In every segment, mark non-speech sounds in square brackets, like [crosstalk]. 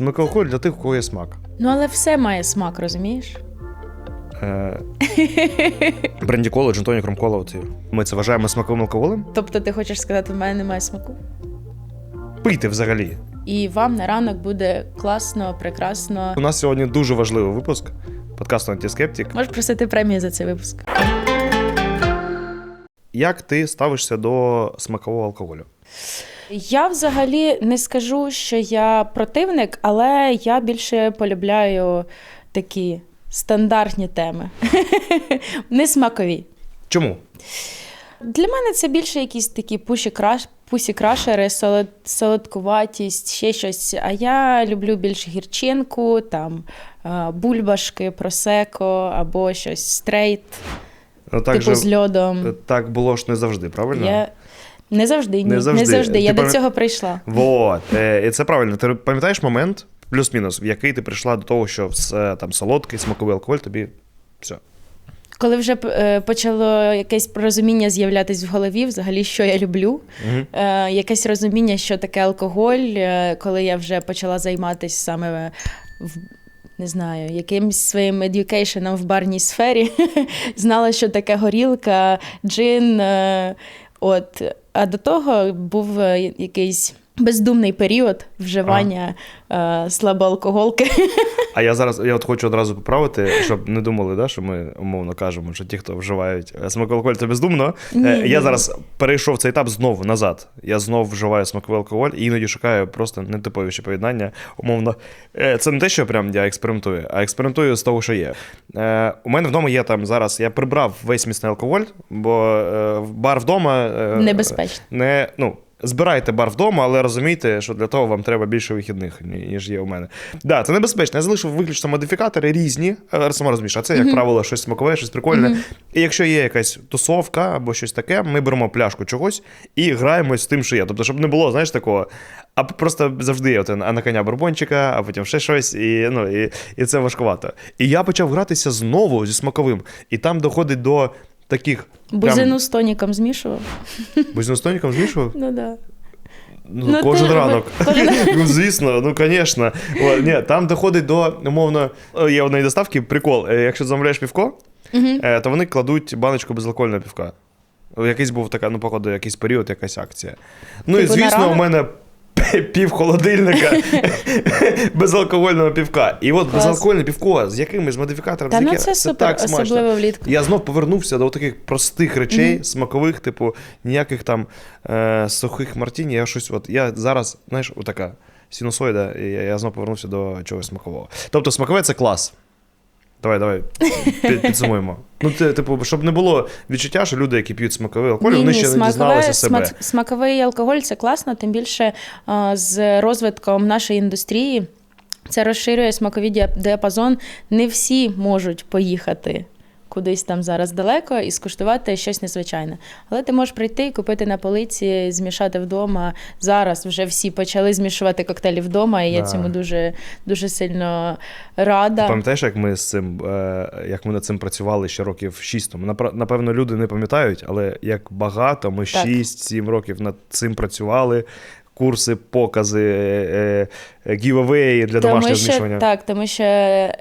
Смаковий алкоголь для тих, у кого є смак. Ну, але все має смак, розумієш? Е, бренді кола, джентонік, ромкола. От, ми це вважаємо смаковим алкоголем. Тобто, ти хочеш сказати, в мене немає смаку? Пийте взагалі. І вам на ранок буде класно, прекрасно. У нас сьогодні дуже важливий випуск подкасту Антискептик. Можеш просити премію за цей випуск. Як ти ставишся до смакового алкоголю? Я взагалі не скажу, що я противник, але я більше полюбляю такі стандартні теми, [laughs] не смакові. Чому? Для мене це більше якісь такі пуші краш, пусі крашери, солод, солодкуватість, ще щось. А я люблю більш гірчинку, там е, бульбашки, просеко або щось стрейт, Ну, так, типу же, з льодом. так було ж не завжди, правильно? Я... Не завжди, ні. Не Не завжди. завжди. Ти Я до цього прийшла. Вот, е, і це правильно. Ти пам'ятаєш момент, плюс-мінус, в який ти прийшла до того, що там солодкий, смаковий алкоголь, тобі все. Коли вже е, почало якесь розуміння з'являтись в голові, взагалі, що я люблю, Угу. е, якесь розуміння, що таке алкоголь, е, коли я вже почала займатися саме в. Не знаю, якимсь своїм едюкейшеном в барній сфері, [laughs] знала, що таке горілка, джин. е, От. А до того був е, якийсь бездумний період вживання е, слабоалкоголки. А я зараз я от хочу одразу поправити, щоб не думали, да, що ми умовно кажемо, що ті, хто вживають е, смаковий алкоголь, це бездумно. Ні, Е, я ні. зараз перейшов цей етап знову назад. Я знов вживаю смаковий алкоголь і іноді шукаю просто нетиповіші поєднання. Умовно, Е, це не те, що прям я експериментую, а експериментую з того, що є. Е, у мене вдома є там зараз. Я прибрав весь міцний алкоголь, бо е, бар вдома е, Небезпечно. не ну. Збирайте бар вдома, але розумійте, що для того вам треба більше вихідних, ніж є у мене. Да, це небезпечно. Я залишив виключно модифікатори різні, е, сама розумієш, а це, як правило, щось смакове, щось прикольне. І якщо є якась тусовка або щось таке, ми беремо пляшку чогось і граємось з тим, що є. Тобто, щоб не було, знаєш, такого. А просто завжди є от, а на коня барбончика, а потім ще щось, і, ну, і, і це важкувато. І я почав гратися знову зі смаковим. І там доходить до таких. Бузину з тоніком змішував. Бузину з тоніком змішував? Ну да. Ну, Ну, кожен ти- ранок. [laughs] [laughs] ну, звісно, ну, звісно. Ні, там доходить до, умовно, е, є одної доставки, прикол. е, Якщо замовляєш півко, е, то вони кладуть баночку безалкогольного півка. Якийсь був така, ну, походу, якийсь період, якась акція. Ну і Типу звісно, у мене [laughs] пів холодильника [laughs] безалкогольного півка. І от Клас. безалкогольне півко з якимись модифікаторами, Та з ну яке- це супер, так смачно. особливо влітку. Я знов повернувся до таких простих речей, Мгм. смакових, типу, ніяких там е, сухих мартіні. Я щось, от я зараз, знаєш, отака синусоїда, і я, я знов повернувся до чогось смакового. Тобто, смакове це клас. Давай, давай під, [laughs] підсумуємо. Ну, ти, типу, щоб не було відчуття, що люди, які п'ють смаковий алкоголь, вони ще не дізналися себе. смак- смаковий алкоголь це класно, тим більше а, з розвитком нашої індустрії. Це розширює смаковий діап- діапазон. Не всі можуть поїхати кудись там зараз далеко і скуштувати щось незвичайне. Але ти можеш прийти і купити на полиці, змішати вдома. Зараз вже всі почали змішувати коктейлі вдома, і я Да. цьому дуже, дуже сильно рада. Пам'ятаєш, як ми з цим, е, як ми над цим працювали ще років 6 тому? Напевно, люди не пам'ятають, але як багато ми Так. 6-7 років над цим працювали. Курси, покази, е, е, гівавеї для домашнього змішування. так, тому що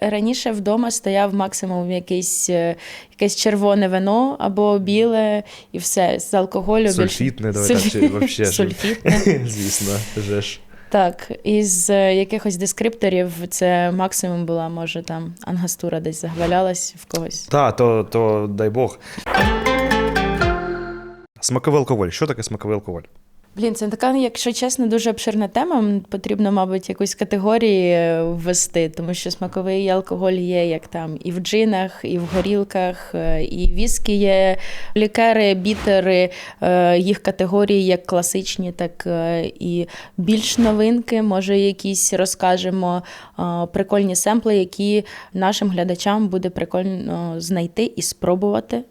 раніше вдома стояв максимум якийсь, е, якесь червоне вино або біле, і все з алкоголю. Сульфітне, давай так, чи Сульфітне. [laughs] Звісно, же ж. Так, із е, якихось дескрипторів це максимум була, може, там ангастура десь заглалялась в когось. Та, то, то дай Бог. Смаковий алкоголь. Що таке смаковий алкоголь? Блін, це така, якщо чесно, дуже обширна тема. Потрібно, мабуть, якусь категорії е, ввести, тому що смаковий алкоголь є як там і в джинах, і в горілках, е, і віскі є, лікери, бітери, е, їх категорії як класичні, так і більш новинки. Може, якісь розкажемо прикольні семпли, які нашим глядачам буде прикольно знайти і спробувати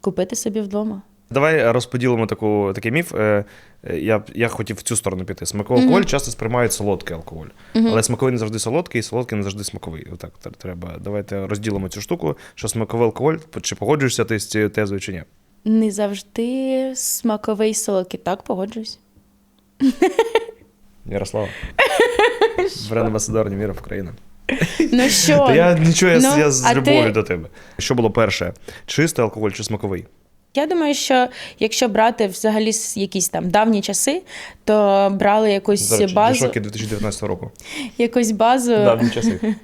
купити собі вдома. Давай розподілимо таку, такий міф. Е, Я, я хотів в цю сторону піти. Смаковий алкоголь часто сприймають солодкий алкоголь. Але смаковий не завжди солодкий, і солодкий не завжди смаковий. Отак треба. Давайте розділимо цю штуку, що смаковий алкоголь, чи погоджуєшся ти з цією тезою чи ні? Не завжди смаковий солодкий. Так, погоджуюсь. [laughs] Ярослава. [laughs] Бренд амбасадор Німіров Україна. Ну що? [laughs] Я нічого, я, з- Ну, любов'ю до тебе. Що було перше? Чистий алкоголь чи смаковий? Я думаю, що якщо брати взагалі якісь там давні часи, то брали якусь речі, базу, Дішоки 2019 року. [laughs] якусь базу, Давні часи.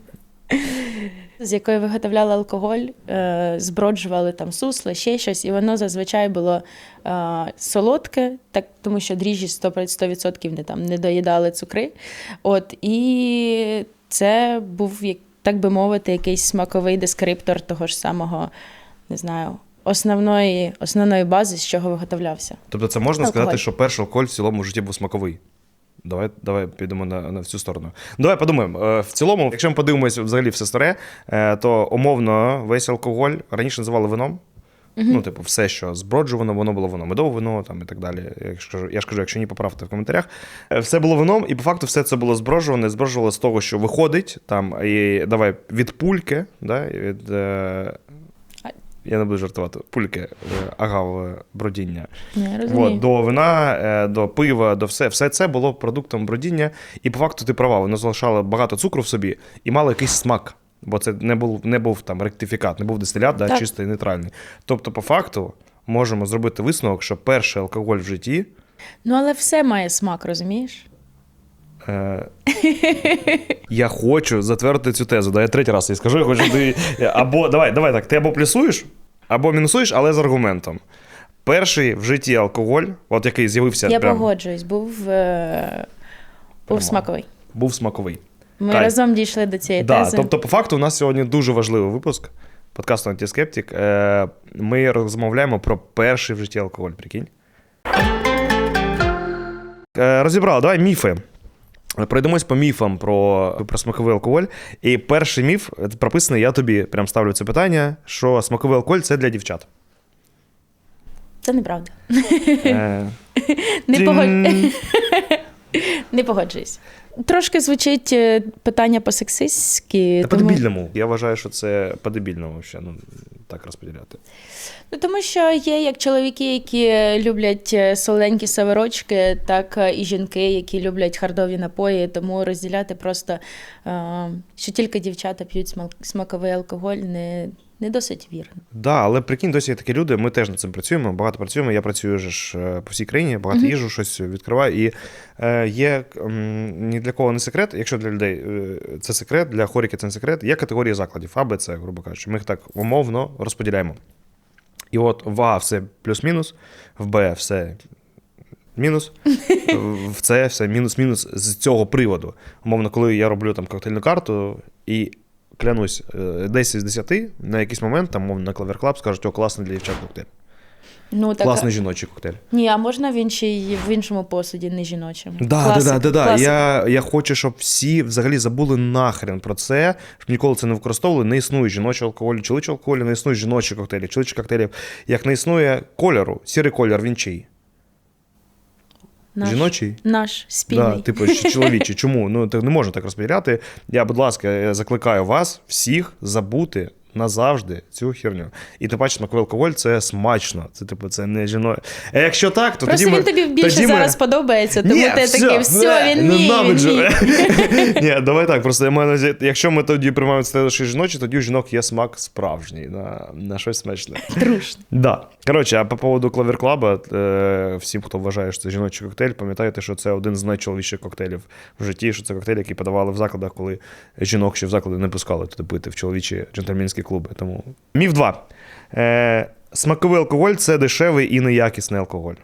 [laughs] з якої виготовляли алкоголь, е, зброджували там сусло, ще щось, і воно зазвичай було е, солодке, так, тому що дріжджі 100%, 100% не, там, не доїдали цукри. От, і це був, як- так би мовити, якийсь смаковий дескриптор того ж самого, не знаю, основної, основної бази, з чого виготовлявся. Тобто це можна Алкоголь. сказати, що перший алкоголь в цілому в житті був смаковий. Давай, давай підемо на, на цю сторону. Давай подумаємо. Е, В цілому, якщо ми подивимося взагалі все старе, е, то умовно весь алкоголь раніше називали вином. Ну, типу, все, що зброджувано, воно було вино. Медове вино там і так далі. Я ж кажу, я ж кажу, якщо ні, поправте в коментарях. Е, Все було вином, і по факту все це було зброджуване, зброджувало з того, що виходить там, і давай від пульки, да, від. Е, я не буду жартувати, пульки, е, агав бродіння. Я розумію. От, до вина, е, до пива, до все. Все це було продуктом бродіння. І по факту ти права, воно залишало багато цукру в собі і мало якийсь смак. Бо це не був, не був там ректифікат, не був дистилят, да, чистий нейтральний. Тобто, по факту, можемо зробити висновок, що перший алкоголь в житті. Ну, але все має смак, розумієш? Е, я хочу затвердити цю тезу. Да, я третій раз її скажу. Я хочу ти, або давай, давай так. Ти або плюсуєш, або мінусуєш, але з аргументом. Перший в житті алкоголь, от який з'явився, Я прям, погоджуюсь, був, е, був Прямо. смаковий. був смаковий. Ми Кайф. разом дійшли до цієї Да, тези. тобто, по факту, у нас сьогодні дуже важливий випуск подкасту Антискептик. Е, Ми розмовляємо про перший в житті алкоголь, прикинь. Е, Розібрали, давай міфи. Пройдемось по міфам про, про смаковий алкоголь. І перший міф е, прописаний, я тобі прям ставлю це питання: що смаковий алкоголь це для дівчат. Це неправда. Е, [laughs] Не, тінь. Не погоджуюсь. Трошки звучить е, питання по-сексистськи. Та тому... по-дебільному. Я вважаю, що це по-дебільному ще, ну, так розподіляти. Ну, тому що є як чоловіки, які люблять е, солоденькі саверочки, так е, і жінки, які люблять хардові напої. Тому розділяти просто, що тільки дівчата п'ють смаковий алкоголь, не, не досить вірно. Да, але прикинь, досі є такі люди. Ми теж над цим працюємо. Багато працюємо. Я працюю ж е, по всій країні, багато їжу, щось відкриваю. І е, є м, ні для кого не секрет. Якщо для людей е, це секрет, для хоріки це не секрет. Є категорії закладів, А, Б, С, грубо кажучи. Ми їх так умовно розподіляємо. І от в А все плюс-мінус, в Б все мінус, в С все мінус-мінус з цього приводу. Умовно, коли я роблю там коктейльну карту і клянусь, е, 10 з 10 на якийсь момент, там, мовно, на Club скажуть, о, класний для дівчат коктейль. Ну, так, Класний жіночий коктейль. Ні, а можна в іншій, в іншому посуді, не жіночому. Да, Класика, да, да, да. Я, я хочу, щоб всі взагалі забули нахрен про це, щоб ніколи це не використовували. Не існує жіночого алкоголю, чоловічого алкоголю, не існує жіночі коктейлі, чоловічих коктейлів. Як не існує кольору, сірий колір, він чий? Наш, Жіночий? Наш спільний. Да, типу, чи чоловічий. Чому? Ну, не можна так розподіляти. Я, будь ласка, я закликаю вас всіх забути назавжди цю херню. І ти бачиш, смаковий алкоголь це смачно. Це типу, це не жіно. А якщо так, то Просто тоді він ми, тобі більше тоді ми- зараз подобається, тому Ні, ти все, такий, все, він мій, він мій. [laughs] Ні, давай так. Просто я маю якщо ми тоді приймаємо це що жіночі, тоді у жінок є смак справжній на, на щось смачне. Трушно. Да. Коротше, а по поводу Клавер Клаба, е, всім, хто вважає, що це жіночий коктейль, пам'ятайте, що це один з найчоловіших коктейлів в житті, що це коктейль, який подавали в закладах, коли жінок ще в заклади не пускали туди пити в чоловічі джентльменські клуби. Тому міф 2. Е, смаковий алкоголь це дешевий і неякісний алкоголь.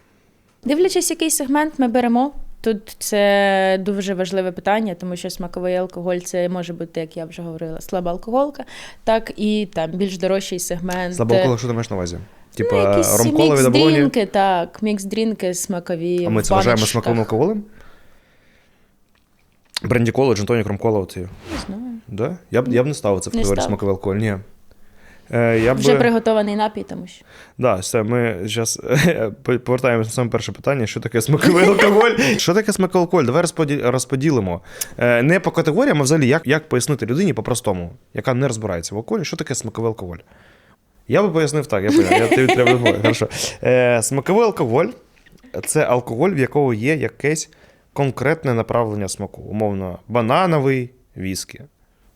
Дивлячись, який сегмент ми беремо. Тут це дуже важливе питання, тому що смаковий алкоголь це може бути, як я вже говорила, слаба алкоголка, так і там більш дорожчий сегмент. Слабо алкоголь, що ти маєш на увазі? Типа ну, ромкола від мікс-дрінки, так, мікс-дрінки смакові. А ми це вважаємо смаковим алкоголем? Бренді кола, джентонік, ромкола. Оці. Не знаю. Да? Я б, я б не ставив це в категорію смаковий алкоголь. Ні. Е, я б... Вже приготований напій, тому що. Да, все, ми зараз [laughs] повертаємося на саме перше питання: що таке смаковий алкоголь? [laughs] Що таке смаковий алкоголь? Давай розподілимо. Е, Не по категоріям, а взагалі, як, як пояснити людині по-простому, яка не розбирається в алкоголі, що таке смаковий алкоголь? Я би пояснив так, я поняв, я тобі треба. [laughs] Хорошо. Е, Смаковий алкоголь це алкоголь, в якого є якесь конкретне направлення смаку. Умовно, банановий віскі.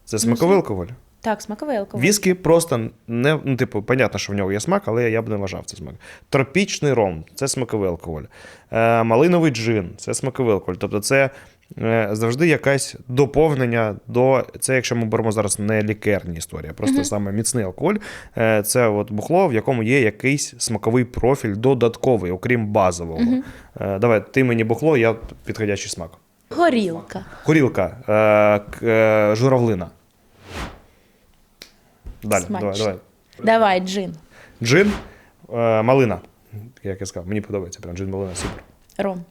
Це смаковий алкоголь. Так, смаковий алкоголь. Віскі просто не, ну, типу, понятно, що в нього є смак, але я б не вважав це смак. Тропічний ром це смаковий алкоголь. Е, малиновий джин це смаковий алкоголь. Тобто це е, завжди якесь доповнення до. Це, якщо ми беремо зараз не лікерні історії, а просто саме міцний алкоголь. Е, це от бухло, в якому є якийсь смаковий профіль додатковий, окрім базового. Е, давай, ти мені бухло, я підходящий смак. Горілка. Горілка, е, к- е, журавлина. Далі, Смачно. давай, давай. Давай, джин. Джин, е, малина. Як я сказав, мені подобається прям джин малина, супер. Ром.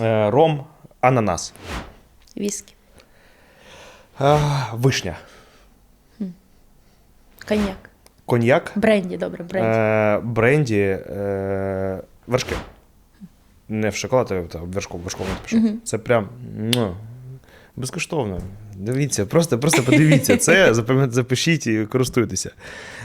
Е, ром, ананас. Віскі. Е, вишня. Коньяк. Коньяк. Бренді, добре, бренді. Е, бренді. Е, вершки. Не в шоколад, а та, вершком, вершком я пішов. Це прям ну, безкоштовно. Дивіться, просто, просто подивіться це, запишіть і користуйтеся.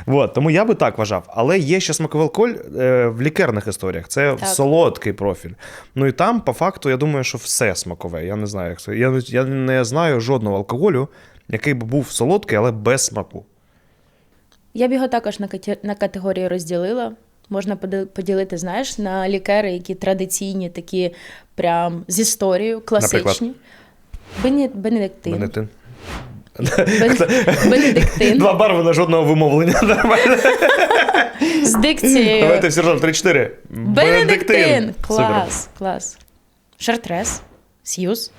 От, тому я би так вважав. Але є ще смаковий алкоголь е, в лікерних історіях. Це Так. солодкий профіль. Ну і там, по факту, я думаю, що все смакове. Я не знаю, як це. Я, не- я не знаю жодного алкоголю, який б був солодкий, але без смаку. Я б його також на категорії розділила. Можна поділити, знаєш, на лікери, які традиційні, такі прям з історією, класичні. Бені- Бенедиктин. Бенедиктин. Бенедиктин. [laughs] Два барви на жодного вимовлення. [laughs] Нормально. З дикцією. Давайте сержант 3-4. Бенедиктин. Клас, клас. Шартрес. Сьюз.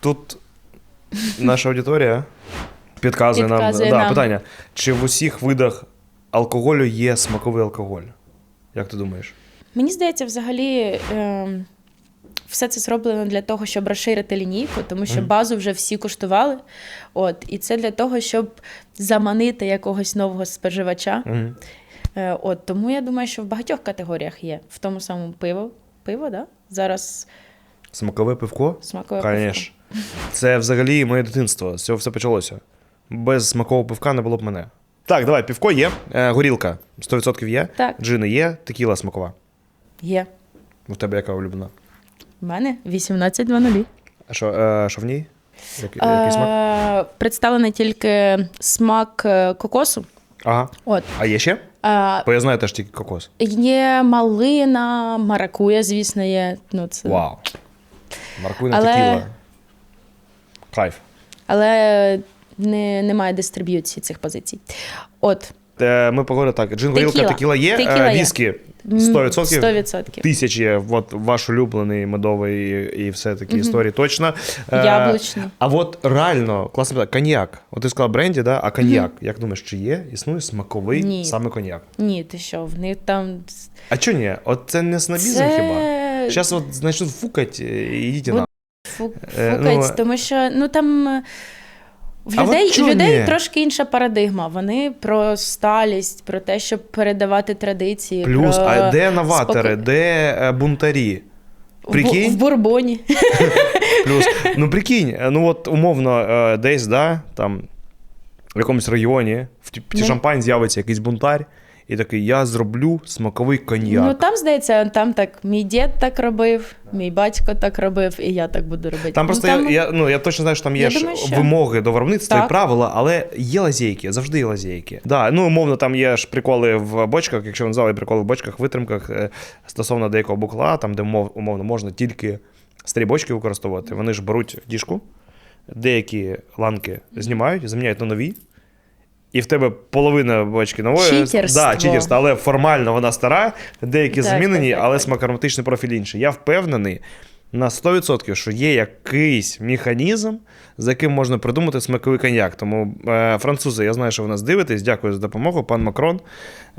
Тут наша аудиторія підказує, Підказує нам, Да, питання. Чи в усіх видах алкоголю є смаковий алкоголь? Як ти думаєш? Мені здається, взагалі. ем, все це зроблено для того, щоб розширити лінійку, тому що базу вже всі куштували. От, і це для того, щоб заманити якогось нового споживача. Е, От, тому я думаю, що в багатьох категоріях є. В тому самому пиво. Пиво, да? Зараз Смакове пивко? смакове пивко. Це взагалі моє дитинство. З цього все почалося. Без смакового пивка не було б мене. Так, давай, півко є, е, горілка 100% є, Так. джини є, текіла смакова. Є. У тебе яка улюблена? У мене 18.00. А що, е, що в ній? Як, який смак? Е, Представлений тільки смак е, кокосу. Ага. От. А є ще? Е, Бо я знаю теж тільки кокос. Є малина, маракуя, звісно, є. Ну, це... Вау. Маркуйна Але- текіла. Кайф. Але не, немає дистриб'юції цих позицій. От. Е, Ми поговорили так. Джин горілка, Текіла. текіла є, Текіла е, віскі 100%. 100%. Тисячі, от ваш улюблений медовий і все такі історії, точно. Е, Яблучний. А от реально, класно питання, коньяк. От ти сказала бренді, да? а коньяк. Як думаєш, чи є? Існує смаковий Ні. саме коньяк? Ні, ти що, в них там. А чого ні? От це не снобізм Це... хіба? Зараз от значить фукать і йдіть От на. Фу, фукать, ну, тому що ну там. В А людей, чого людей ні? трошки інша парадигма. Вони про сталість, про те, щоб передавати традиції. Плюс, про а де новатори, споко- де е, бунтарі? В, Прикинь? в Бурбоні. [laughs] Плюс, ну прикинь, ну от умовно, е, десь, да, там, в якомусь районі, в ті- Ну. Шампань з'явиться якийсь бунтар, і такий, я зроблю смаковий коньяк. Ну там здається, там так мій дід так робив, мій батько так робив, і я так буду робити. Там Ну, просто я, я, ну, я точно знаю, що там є Я ж думаю, що- вимоги до виробництва і правила, але є лазейки, завжди є лазейки. Да, ну, умовно, там є ж приколи в бочках, якщо ви назвали приколи в бочках, витримках е, стосовно деякого букла, там, де умов- умовно можна тільки старі бочки використовувати. Вони ж беруть діжку, деякі ланки знімають, заміняють на нові. І в тебе половина бочки нової. Читерство. Да, читерство, але формально вона стара, деякі Так, замінені, так, так, але так. смакоароматичний профіль інший. Я впевнений на 100%, що є якийсь механізм, за яким можна придумати смаковий коньяк. Тому е, французи, я знаю, що ви нас дивитесь. Дякую за допомогу, пан Макрон.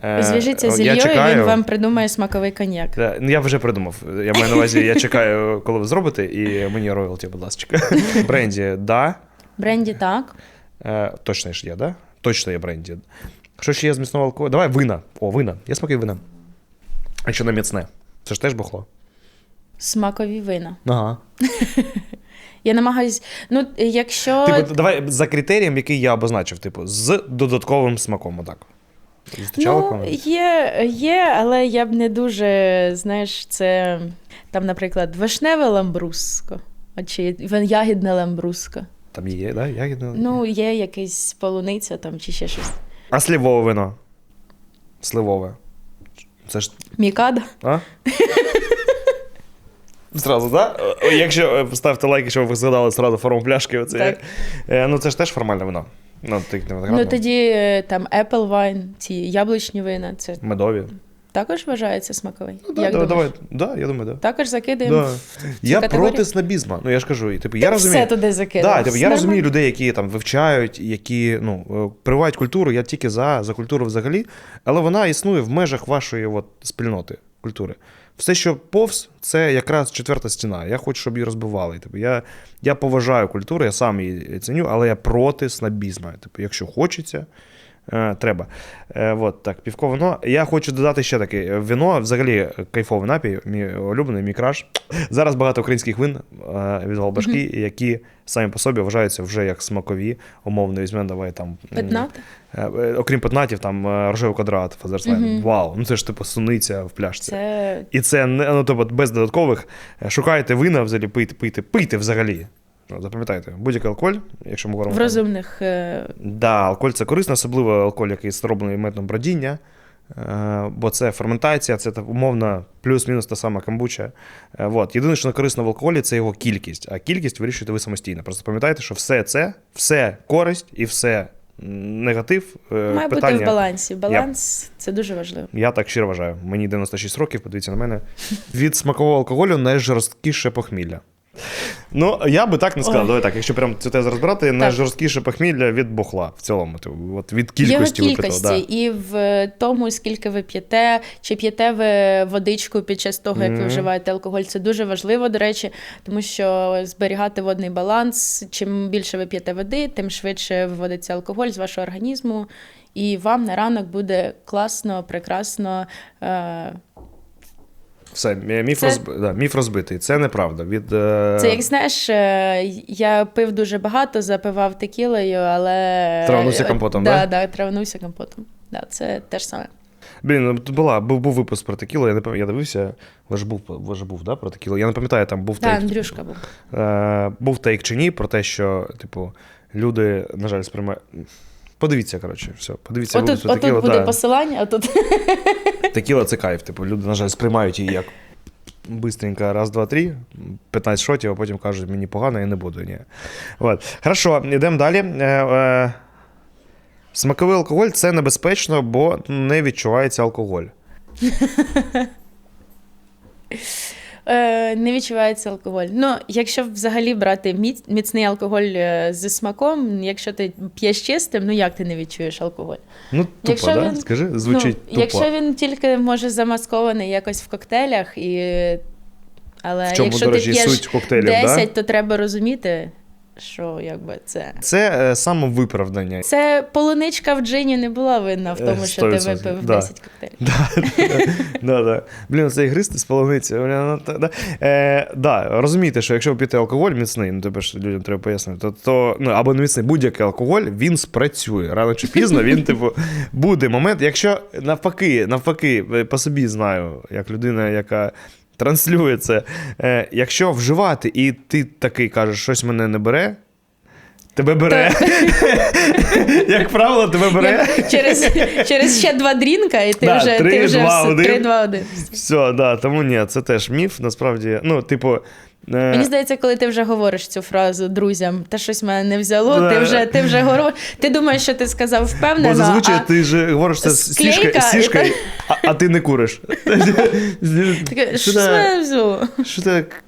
Е, Зв'яжіться з Ільєю, він вам придумає смаковий коньяк. Е, Ну, я вже придумав. Я маю на увазі, я чекаю, коли ви зробите, і мені роялті, будь ласка. [laughs] Бренді, да. Бренді так. Е, точно ж є, да? Точно є бренді. Що ще є з міцного алкоголю? Давай вина. О, вина. Я смакую вина. А що не міцне? Це ж теж бухло. Смакові вина. Ага. [laughs] Я намагаюсь. Ну, якщо. Типу, давай за критерієм, який я обозначив, типу, з додатковим смаком, отак. Ну, є, є, але я б не дуже, знаєш, це там, наприклад, вишневе ламбруско, а чи ягідне ламбруско. Там є, да? Ягідне? Ну, є якийсь полуниця там чи ще щось. А сливове вино? Сливове. Це ж. Мікада. А? Зразу, так? Да? Якщо е, ставте лайк, якщо ви згадали зразу форму пляшки, оце. Так. Е, Ну це ж теж формальне вино. Ну, ти Ну тоді е, там Apple Wine, ці яблучні вина, це Медові. Також вважається смаковий. Ну, да, Як давай, думаєш? давай. Да, я думаю. Да. Також закидаємо. Да. в Я категорію? проти снобізму. Ну я ж кажу, і, типу, я розумію. Все туди закидаємо. Да, типу, я Нормально. розумію людей, які там вивчають, які ну, е, прививають культуру, я тільки за, за культуру взагалі, але вона існує в межах вашої от, спільноти культури. Все, що повз, це якраз четверта стіна. Я хочу, щоб її розбивали. Типу, я, я поважаю культуру, я сам її ціню, але я проти снобізму. Типу, якщо хочеться, треба. Е, от, так, півко вино. Я хочу додати ще таке. Е, Вино взагалі е, кайфовий напій, мій улюблений, мій краш. Зараз багато українських вин е, від Голбашки, які самі по собі вважаються вже як смакові. Умовно, візьмемо, давай там. е, е, Окрім петнатів, там е, рожевий квадрат, Фазерсвайн. Мгм. Вау, ну це ж типу суниця в пляшці. Це І це ну, тобто, без додаткових. е, Шукайте вина, взагалі пийте, пийте, пийте взагалі. Запам'ятайте, будь-який алкоголь, якщо ми говоримо. в розумних. е, Да, алкоголь це корисно, особливо алкоголь, який зроблений методом бродіння. е, Бо це ферментація, це умовно плюс-мінус та сама камбуча. Е, Вот. Єдине, що не корисно в алкоголі, це його кількість. А кількість вирішуєте ви самостійно. Просто пам'ятайте, що все це, все користь і все негатив. Має питання. бути в балансі. Баланс це дуже важливо. Я так щиро вважаю. Мені 96 років, подивіться на мене. Від смакового алкоголю найжорсткіше похмілля. Ну, я би так не сказав. Ой. Давай так, якщо прям цю тезу розбирати, найжорсткіше похмілля від бухла в цілому. Типу, От від кількості Його випитого. кількості Да. і в тому, скільки ви п'єте, чи п'єте ви водичку під час того, як ви вживаєте алкоголь. Це дуже важливо, до речі, тому що зберігати водний баланс. Чим більше ви п'єте води, тим швидше виводиться алкоголь з вашого організму, і вам на ранок буде класно, прекрасно. Е, Все, міф, Це- розби... да, міф розбитий. Це неправда. Від, е... Це як знаєш, е, я пив дуже багато, запивав текілою, але Травнувся компотом, да? да? Да, травнувся компотом. Да, це те ж саме. Блін, ну була, був, був випуск про текілу, я не пам'ятаю, я дивився, ви ж був, ви ж був да, про текілу. Я не пам'ятаю, там був Да, тейк. Андрюшка був. Е, був тейк чи ні, про те, що, типу, люди, на жаль, сприймають. Подивіться, коротше, все. Подивіться Отут, отут буде да. посилання, а тут Текіла це кайф. Типу, люди, на жаль, сприймають її як бистренько, раз, два, три, 15 шотів, а потім кажуть, мені погано, я не буду. Ні. От. Хорошо, йдемо далі. Е, е, смаковий алкоголь це небезпечно, бо не відчувається алкоголь. [laughs] е, не відчувається алкоголь. Ну, якщо взагалі брати міць, міцний алкоголь е, зі смаком, якщо ти п'єш чистим, ну як ти не відчуєш алкоголь? Ну, тупо, Якщо да? він- Скажи, звучить ну, тупо. Якщо він тільки може замаскований якось в коктейлях, і... але В чому, якщо до ти речі, п'єш суть коктейлів, 10, да? то треба розуміти, що якби це. Це е, самовиправдання. Це полуничка в джині не була винна в Е, тому, що ти 100%, випив да. 10 коктейлів. Да, да. Блін, це ігристи з полуниці. Блін, ну, та- да. Е, да, розумієте, що якщо ви п'єте алкоголь міцний, ну тебе ж людям треба пояснити, то, то ну, або не міцний будь-який алкоголь, він спрацює. Рано чи пізно він, типу, буде момент. Якщо навпаки, навпаки, е, по собі знаю, як людина, яка. Транслює це. Е, якщо вживати, і ти такий кажеш, щось мене не бере, тебе бере. [laughs] Як правило, тебе бере. Через, через ще два дрінка, і ти Да, вже, 3, ти вже два, все- один. 3, 2, 1. Все, да, тому ні, це теж міф, насправді. Ну, типу. Е, Мені здається, коли ти вже говориш цю фразу друзям, та щось мене не взяло, ти вже ти вже горо... Ти думаєш, що ти сказав впевнено. Бо зазвичай а ти ж говориш це з сішкою, а, а ти не куриш. [laughs] Що що з це? мене взяло? Що так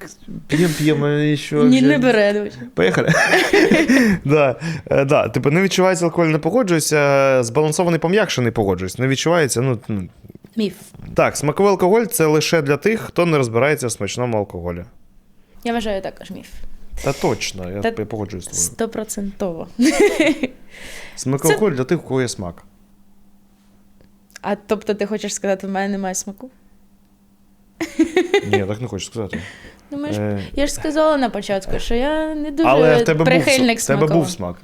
п'ємо, п'ємо, і що? Ні, не бере. Поїхали. [laughs] Е. Типу, не відчувається алкоголь, не погоджуюся. Збалансований пом'якшений погоджуюсь. Не відчувається. Ну, ну. Міф. Так, смаковий алкоголь це лише для тих, хто не розбирається в смачному алкоголі. Я вважаю також міф. Та точно, я, Та- погоджуюсь з тобою. Стопроцентово. [laughs] Смаколь Це- для тих, у кого є смак. А тобто ти хочеш сказати, в мене немає смаку? Ні, я так не хочу сказати. Думаєш, Е, я ж сказала на початку, що я не дуже Але в тебе був, прихильник в тебе був смак.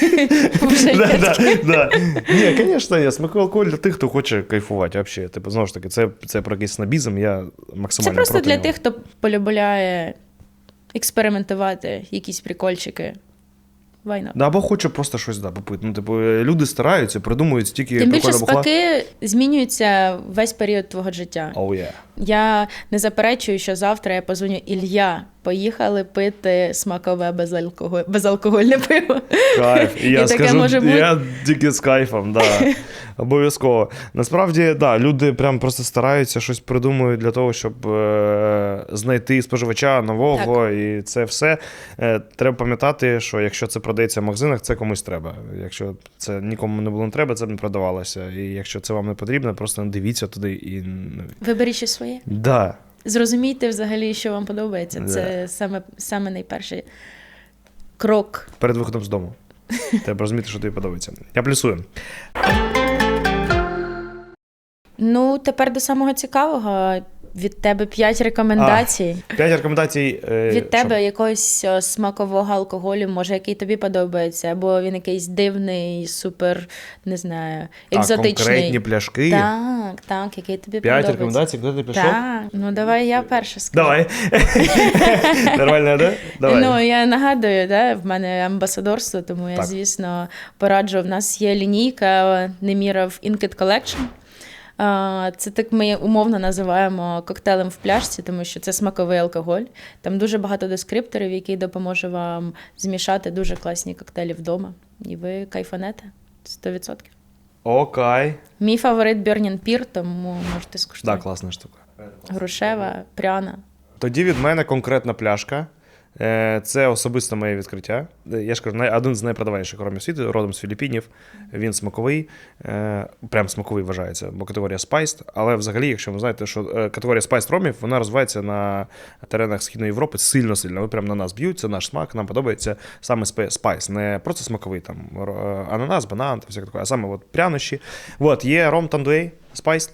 [laughs] Да, да, да. Ні, звісно, ні. Смаковий алкоголь для тих, хто хоче кайфувати. Вообще. Типу, знову ж таки, це, це про якийсь снобізм, я максимально Це просто проти для нього. тих, хто полюбляє експериментувати, якісь прикольчики. Not? Да, або хоче просто щось да, попити. Ну, типу, люди стараються, придумують стільки Тим більше прикольного бухла. змінюються весь період твого життя. Oh, yeah. Я не заперечую, що завтра я позвоню Ілля. Поїхали пити смакове безалкоголь... безалкогольне пиво. Кайф. І я І таке скажу, може бути. я тільки з кайфом, да. [laughs] Обов'язково. Насправді, да, люди прям просто стараються щось придумують для того, щоб е- знайти споживача нового, і це все. Е- треба пам'ятати, що якщо це продається в магазинах, це комусь треба. Якщо це нікому не було не треба, це б не продавалося. І якщо це вам не потрібно, просто не дивіться туди і. Виберіть щось своє. Да. Зрозумійте взагалі, що вам подобається. Це саме, саме найперший крок. Перед виходом з дому. [laughs] Треба розуміти, що тобі подобається. Я плюсую. Ну, тепер до самого цікавого. Від тебе п'ять рекомендацій. П'ять рекомендацій. е, Від тебе якогось е, смакового алкоголю, може, який тобі подобається, або він якийсь дивний, супер, не знаю, екзотичний. конкретні пляшки. Так, так, який тобі П'ять подобається. рекомендацій, куди ти пішов? Так, ну давай я перша скажу. Давай. [laughs] Нормально, да? Давай. Ну, я нагадую, да, в мене амбасадорство, тому я, звісно, пораджу. В нас є лінійка Неміров Inked Collection. Це так ми умовно називаємо коктейлем в пляшці, тому що це смаковий алкоголь. Там дуже багато дескрипторів, які допоможуть вам змішати дуже класні коктейлі вдома. І ви кайфанете 100%. Окей. Мій фаворит Burning Peer, тому можете Да, скуштувати. класна штука. Грушева, пряна. Тоді від мене конкретна пляшка. Е, Це особисто моє відкриття. Е, Я ж кажу, один з найпродаваніших ромів світу, родом з Філіппінів. Він смаковий, е, прям смаковий вважається, бо категорія Spiced. Але взагалі, якщо ви знаєте, що категорія Spiced ромів, вона розвивається на теренах Східної Європи сильно-сильно. Ви прям на нас б'ють, це наш смак, нам подобається саме Spice, не просто смаковий там ананас, банан та всяке таке, а саме от прянощі. От, є ром Тандуей Spiced.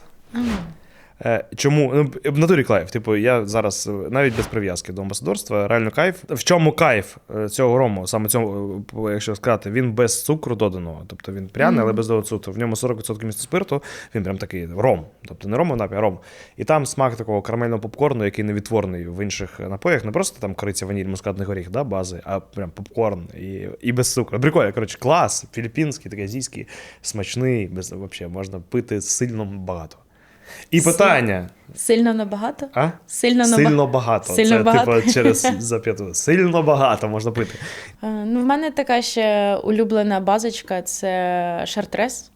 Е, Чому? Ну, в натурі кайф. Типу, я зараз е, навіть без прив'язки до амбасадорства, реально кайф. В чому кайф е, цього рому, саме цього, якщо сказати, він без цукру доданого. Тобто він пряний, але без доданого цукру. В ньому 40% місто спирту, він прям такий ром. Тобто не ром напій, а ром. І там смак такого карамельного попкорну, який невідтворний в інших напоях. Не просто там кориця, ваніль, мускатний горіх, да, бази, а прям попкорн і, і без цукру. Прикольно, коротше, клас, філіппінський, такий азійський, смачний, без, вообще, можна пити сильно багато. І питання. Сильно набагато? А? Сильно, Сильно багато. Сильно Це багато. типу через [laughs] зап'яту. Сильно багато можна пити. Ну, в мене така ще улюблена базочка це шартрес.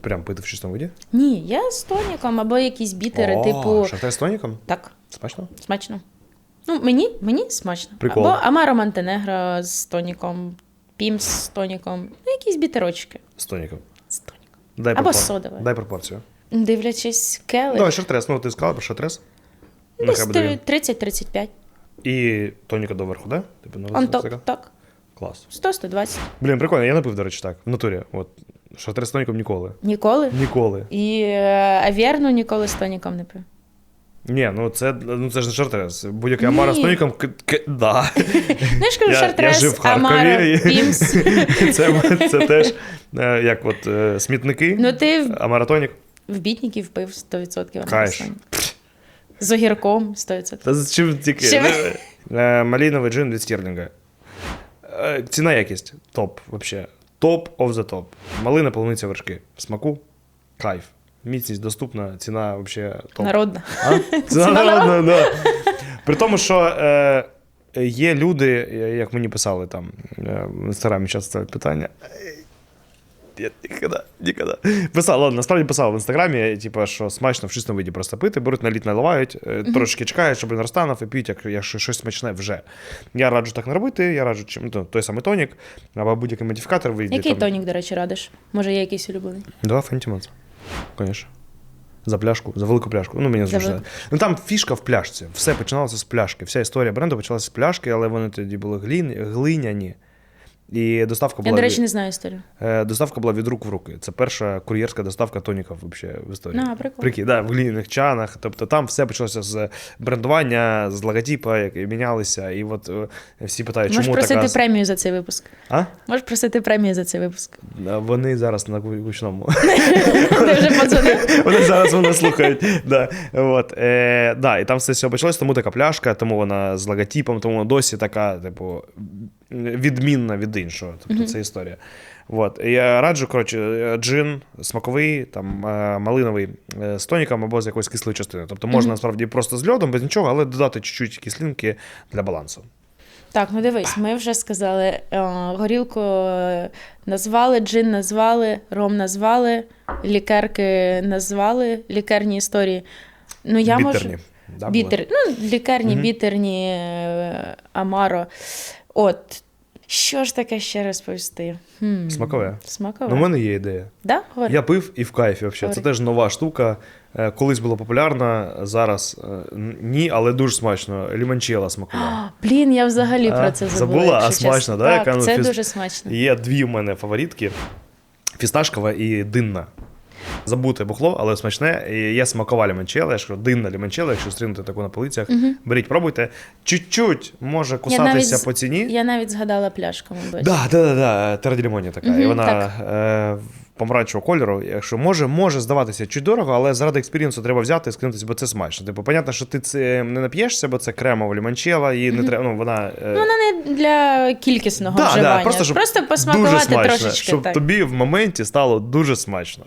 Прям пити в чистому воді. Ні, я з тоніком або якісь бітери, О, типу. Шахтар з тоніком? Так, Смачно? смачно. Ну, мені, мені смачно. Прикол. Або Амаро Монтенегро з тоніком, Пімс з тоніком. Ну, якісь бітерочки З тоніком. з тоніком. Дай Або пропор- содове. Дай пропорцію. Дивлячись келих. Давай шартрес. Ну, ти сказала про шартрес. Десь Нехай 30-35. І тоніка доверху, да? Типу, на Он так, так. Клас. 100-120. Блін, прикольно, я не пив, до речі, так. В натурі. От. Шартрес з тоніком ніколи. Ніколи. Ніколи. І е, Аверну ніколи з тоніком не пив. Ні, ну це, ну це ж не шартрес. Будь-який амара з тоніком, к- к- да. [laughs] Ну, я ж кажу, Я- я шартрес, жив в Харкові, Амаро, і- [laughs] Пімс. Це, це теж е, як от е, смітники, Ну, ти в- а маратонік. в бітників пив 100% Кайф. Амаро. З огірком 100%. Та з чим тільки. Чим? Е, Маліновий джин від Стірлінга. Е, Ціна якість. Топ, вообще. Топ of the top. Малина, полуниця, вершки. Смаку. Кайф. Міцність доступна, ціна вообще топ. Народна. А? [laughs] Ціна народна, да. При тому, що е, є люди, як мені писали там е, в інстаграмі часто ставлять питання. Я ніколи, ніколи. Писав, ладно, насправді писав в інстаграмі, типу, що смачно в чистому виді просто пити, беруть наліт наливають, е, трошки чекають, щоб він розтанув, і п'ють, як, якщо щось смачне вже. Я раджу так не робити, я раджу чим, ну, той самий тонік, або будь-який модифікатор вийде. Який там. тонік, до речі, радиш? Може, є якийсь улюблений? Да, Фентіманс. Звісно. За пляшку, за велику пляшку. Ну, мені За зручно. велику. Ну там фішка в пляшці. Все починалося з пляшки. Вся історія бренду почалася з пляшки, але вони тоді були глін... глиняні. І доставка Я, до речі, від, не знаю історію. е, доставка була від рук в руки. Це перша кур'єрська доставка тоніків вообще в історії. А, прикол. Прикинь, да, в глиняних чанах. Тобто там все почалося з брендування, з логотипа, які мінялися. І от е, всі питають, Можеш чому просити така. премію за цей випуск. А? Можеш просити премію за цей випуск. Вони зараз на гучному. [laughs] Ти вже подзвонив. [laughs] Вони зараз мене слухають. Да. От, е, да, і там все все почалось, тому така пляшка, тому вона з логотипом, тому вона досі така, типу, відмінна від іншого. Тобто це історія. От. Я раджу, коротше, джин смаковий, там, е, малиновий е, з тоніком або з якоюсь кислою частиною. Тобто можна насправді просто з льодом, без нічого, але додати чуть-чуть кислинки для балансу. Так, ну дивись, ми вже сказали, е, горілку е, назвали, джин назвали, ром назвали, лікерки назвали, лікерні історії. Ну, я Бітерні. можу. Да, були? Бітер, ну, лікарні, Мгм. бітерні, е, Амаро. От. Що ж таке ще розповісти? Хм. Смакове. Смакове. Ну, у мене є ідея. Да? Говори. Я пив і в кайфі. Взагалі. Це теж нова штука. Е, Колись була популярна, зараз е, ні, але дуже смачно. Ліманчела смакова. Блін, я взагалі А, про це забула. забула? А смачно, да? Так, Яка, ну, це фіст... дуже смачно. Є дві у мене фаворитки: фісташкова і динна. Забуте бухло, але смачне. І є смакова ліманчела, я ж кажу, динна ліманчела, якщо зустрінете таку на полицях, беріть, пробуйте. Чуть-чуть може кусатися навіть- по ціні. Я навіть згадала пляшку, мабуть. Да, да, да, да. Тераділімоні така. Мгм, і вона так. е, помаранчевого кольору. Якщо може, може здаватися чуть дорого, але заради експірієнсу треба взяти і скинутися, бо це смачно. Типу, понятно, що ти це не нап'єшся, бо це кремова ліманчела, і не треба. Ну, вона. е, Ну, вона не для кількісного да, вживання. да, просто, щоб дуже посмакувати смачно, трошечки. щоб так. тобі в моменті стало дуже смачно.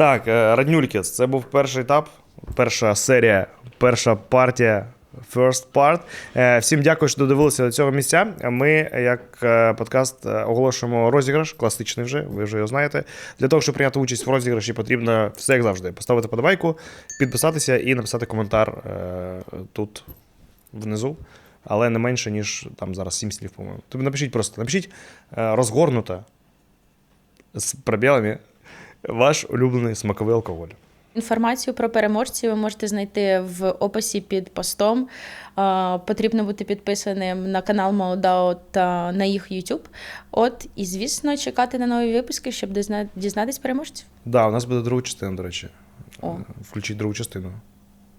Так, е, Раднюльки, це був перший етап, перша серія, перша партія. First part. Е, Всім дякую, що додивилися до цього місця. Ми, як е, подкаст, оголошуємо розіграш, класичний вже, ви вже його знаєте. Для того, щоб прийняти участь в розіграші, потрібно все як завжди: поставити подобайку, підписатися і написати коментар тут внизу. Але не менше, ніж там зараз 7 слів, по-моєму. Тобі напишіть просто, напишіть розгорнуто з пробілами ваш улюблений смаковий алкоголь. Інформацію про переможців ви можете знайти в описі під постом. Потрібно бути підписаним на канал Молодао та на їх YouTube. От, і звісно, чекати на нові випуски, щоб дізна- дізнатись переможців. Да, у нас буде друга частина, до речі. О. Е, Включіть другу частину.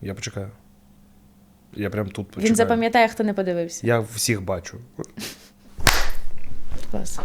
Я почекаю. Я прям тут почекаю. Він запам'ятає, хто не подивився. Я всіх бачу. Клас.